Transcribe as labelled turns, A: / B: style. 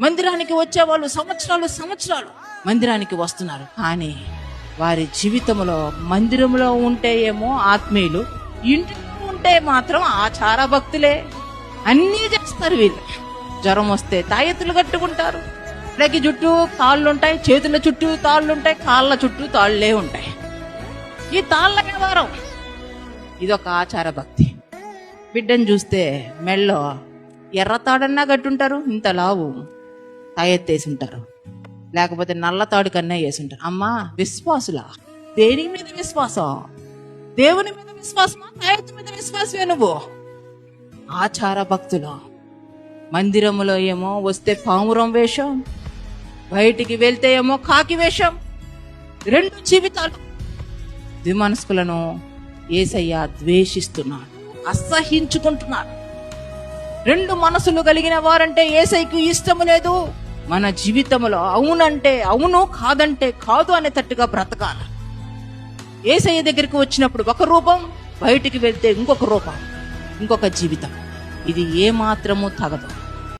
A: మందిరానికి వచ్చే వాళ్ళు సంవత్సరాలు సంవత్సరాలు మందిరానికి వస్తున్నారు. కానీ వారి జీవితంలో మందిరంలో ఉంటే ఏమో ఆత్మీయులు ఇంటిలో ఉంటే మాత్రం ఆచార భక్తులే. అన్నీ చేస్తారు వీళ్ళు. జ్వరం వస్తే తాయెత్తులు కట్టుకుంటారు. ఇళ్ళకి చుట్టూ తాళ్ళు ఉంటాయి చేతుల చుట్టూ తాళ్ళు ఉంటాయి కాళ్ళ చుట్టూ తాళ్ళే ఉంటాయి. ఈ తాళ్ళ వ్యవహారం. ఇదొక ఆచార భక్తి. బిడ్డను చూస్తే మెళ్ళో ఎర్ర తాడన్నా కట్టుంటారు ఇంత లావు. తాయెత్తేసి ఉంటారు లేకపోతే నల్ల తాడు కన్నా వేసి ఉంటారు అమ్మా విశ్వాసులా? దేని మీద విశ్వాసం? దేవుని మీద విశ్వాసమా? తాయెత్తు మీద విశ్వాసమే నువ్వు. ఆచార భక్తులు? మందిరములో ఏమో వస్తే పామురం వేషం బయటికి వెళ్తే ఏమో కాకి వేషం రెండు జీవితాలు. ద్విమనస్కులను ఏసయ్య ద్వేషిస్తున్నాడు అసహించుకుంటున్నాడు. రెండు మనసులు కలిగిన వారంటే ఏసైకి ఇష్టము లేదు. మన జీవితంలో అవునంటే అవును కాదంటే కాదు అనేటట్టుగా బ్రతకాలి. ఏసయ్య దగ్గరికి వచ్చినప్పుడు ఒక రూపం బయటికి వెళ్తే ఇంకొక రూపం ఇంకొక జీవితం. ఇది ఏ మాత్రము తగదు.